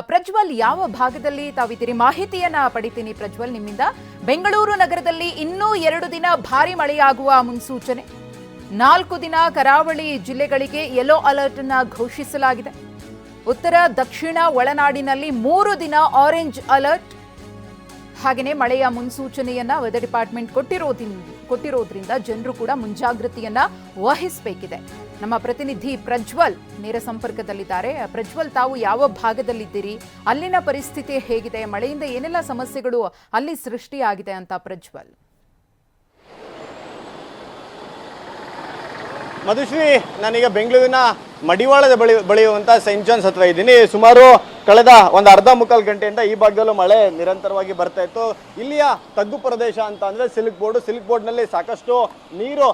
ಪ್ರಜ್ವಲ್ ಯಾವ ಭಾಗದಲ್ಲಿ ತಾವಿದ್ದೀರಿ ಮಾಹಿತಿಯನ್ನ ಪಡಿತೀನಿ ಪ್ರಜ್ವಲ್ ನಿಮ್ಮಿಂದ. ಬೆಂಗಳೂರು ನಗರದಲ್ಲಿ ಇನ್ನೂ ಎರಡು ದಿನ ಭಾರಿ ಮಳೆಯಾಗುವ ಮುನ್ಸೂಚನೆ. ನಾಲ್ಕು ದಿನ ಕರಾವಳಿ ಜಿಲ್ಲೆಗಳಿಗೆ ಯೆಲ್ಲೋ ಅಲರ್ಟ್ ಅನ್ನ ಘೋಷಿಸಲಾಗಿದೆ. ಉತ್ತರ, ದಕ್ಷಿಣ, ಒಳನಾಡಿನಲ್ಲಿ ಮೂರು ದಿನ ಆರೆಂಜ್ ಅಲರ್ಟ್ ಹಾಗೆಯೇ ಮಳೆಯ ಮುನ್ಸೂಚನೆಯನ್ನ ವೆದರ್ ಡಿಪಾರ್ಟ್ಮೆಂಟ್ ಕೊಟ್ಟಿರೋದ್ರಿಂದ ಕೊಟ್ಟಿರೋದ್ರಿಂದ ಜನರು ಕೂಡ ಮುಂಜಾಗ್ರತೆಯನ್ನ ವಹಿಸಬೇಕಿದೆ. ನಮ್ಮ ಪ್ರತಿನಿಧಿ ಪ್ರಜ್ವಲ್ ನೇರ ಸಂಪರ್ಕದಲ್ಲಿದ್ದಾರೆ. ಪ್ರಜ್ವಲ್, ತಾವು ಯಾವ ಭಾಗದಲ್ಲಿದ್ದೀರಿ? ಅಲ್ಲಿನ ಪರಿಸ್ಥಿತಿ ಹೇಗಿದೆ? ಮಳೆಯಿಂದ ಏನೆಲ್ಲ ಸಮಸ್ಯೆಗಳು ಅಲ್ಲಿ ಸೃಷ್ಟಿಯಾಗಿದೆ ಅಂತ ಪ್ರಜ್ವಲ್. ಮಧುಶ್ರೀ, ನಾನೀಗ ಬೆಂಗಳೂರಿನ ಮಡಿವಾಳದ ಬಳಿ ಬಳಿಯುವಂಥ ಸೆಂಟ್ ಜಾನ್ಸ್ ಹತ್ರ ಇದ್ದೀನಿ. ಸುಮಾರು ಕಳೆದ ಒಂದು ಅರ್ಧ ಮುಕ್ಕಾಲು ಗಂಟೆಯಿಂದ ಈ ಭಾಗದಲ್ಲೂ ಮಳೆ ನಿರಂತರವಾಗಿ ಬರ್ತಾ ಇತ್ತು. ಇಲ್ಲಿಯ ತಗ್ಗು ಪ್ರದೇಶ ಅಂತ ಅಂದರೆ ಸಿಲ್ಕ್ ಬೋರ್ಡ್. ಸಿಲ್ಕ್ ಬೋರ್ಡ್ನಲ್ಲಿ ಸಾಕಷ್ಟು ನೀರು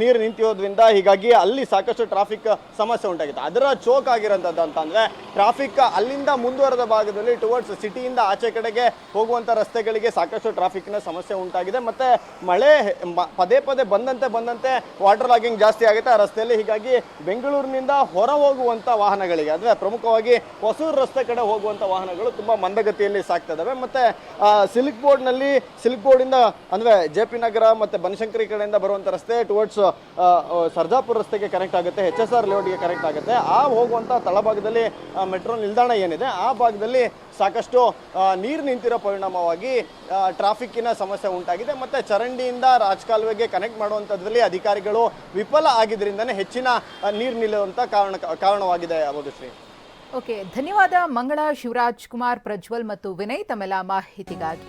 ನೀರು ನಿಂತಿರೋದ್ರಿಂದ ಹೀಗಾಗಿ ಅಲ್ಲಿ ಸಾಕಷ್ಟು ಟ್ರಾಫಿಕ್ ಸಮಸ್ಯೆ ಉಂಟಾಗಿತ್ತು. ಅದರ ಚೋಕ್ ಆಗಿರೋಂಥದ್ದು ಅಂತ ಟ್ರಾಫಿಕ್ ಅಲ್ಲಿಂದ ಮುಂದುವರೆದ ಭಾಗದಲ್ಲಿ ಟುವರ್ಡ್ಸ್ ಸಿಟಿಯಿಂದ ಆಚೆ ಕಡೆಗೆ ಹೋಗುವಂಥ ರಸ್ತೆಗಳಿಗೆ ಸಾಕಷ್ಟು ಟ್ರಾಫಿಕ್ನ ಸಮಸ್ಯೆ ಉಂಟಾಗಿದೆ. ಮತ್ತು ಮಳೆ ಪದೇ ಪದೇ ಬಂದಂತೆ ಬಂದಂತೆ ವಾಟರ್ ಲಾಗಿಂಗ್ ಜಾಸ್ತಿ ಆಗುತ್ತೆ. ಆ ರಸ್ತೆಯಲ್ಲಿ ಹೀಗಾಗಿ ಬೆಂಗಳೂರಿನಿಂದ ಹೊರ ಹೋಗುವಂಥ ವಾಹನಗಳಿಗೆ, ಅಂದರೆ ಪ್ರಮುಖವಾಗಿ ಹೊಸೂರು ರಸ್ತೆ ಕಡೆ ಹೋಗುವಂಥ ವಾಹನಗಳು ತುಂಬ ಮಂದಗತಿಯಲ್ಲಿ ಸಾಗ್ತಾ ಇದ್ದಾವೆ ಮತ್ತು ಸಿಲ್ಕ್ ಬೋರ್ಡ್ನಲ್ಲಿ ಸಿಲ್ಕ್ ಬೋರ್ಡಿಂದ ಅಂದರೆ ಜೆ ಪಿ ನಗರ ಮತ್ತು ಬನಶಂಕರಿ ಕಡೆಯಿಂದ ಬರುವಂಥ ರಸ್ತೆ ಟುವರ್ಡ್ಸ್ ಸರ್ಜಾಪುರ ರಸ್ತೆಗೆ ಕನೆಕ್ಟ್ ಆಗುತ್ತೆ ಎಚ್ ಎಸ್ ಆರ್ ಲೇಔಟ್ಗೆ ಕನೆಕ್ಟ್ ಆಗುತ್ತೆ. ಆ ಹೋಗುವಂಥ ತಳಭಾಗದಲ್ಲಿ ಮೆಟ್ರೋ ನಿಲ್ದಾಣ ಏನಿದೆ, ಆ ಭಾಗದಲ್ಲಿ ಸಾಕಷ್ಟು ನೀರು ನಿಂತಿರೋ ಪರಿಣಾಮವಾಗಿ ಟ್ರಾಫಿಕ್ಕಿನ ಸಮಸ್ಯೆ ಉಂಟಾಗಿದೆ. ಮತ್ತು ಚರಂಡಿಯಿಂದ ರಾಜಕಾಲುವೆಗೆ ಕನೆಕ್ಟ್ ಮಾಡುವಂಥದ್ರಲ್ಲಿ ಅಧಿಕಾರಿಗಳು ವಿಫಲ ಆಗಿದ್ದರಿಂದನೇ ಹೆಚ್ಚಿನ ನೀರು ನಿಲ್ಲುವಂಥ ಕಾರಣ, ಕಾರಣವಾಗಿದೆ ಮಧುಶ್ರೀ ಓಕೆ ಧನ್ಯವಾದ ಮಂಗಳ ಶಿವರಾಜ್ ಕುಮಾರ್ ಪ್ರಜ್ವಲ್ ಮತ್ತು ವಿನಯ್ ತಮ್ಮೆಲ್ಲ ಮಾಹಿತಿಗಾಗಿ.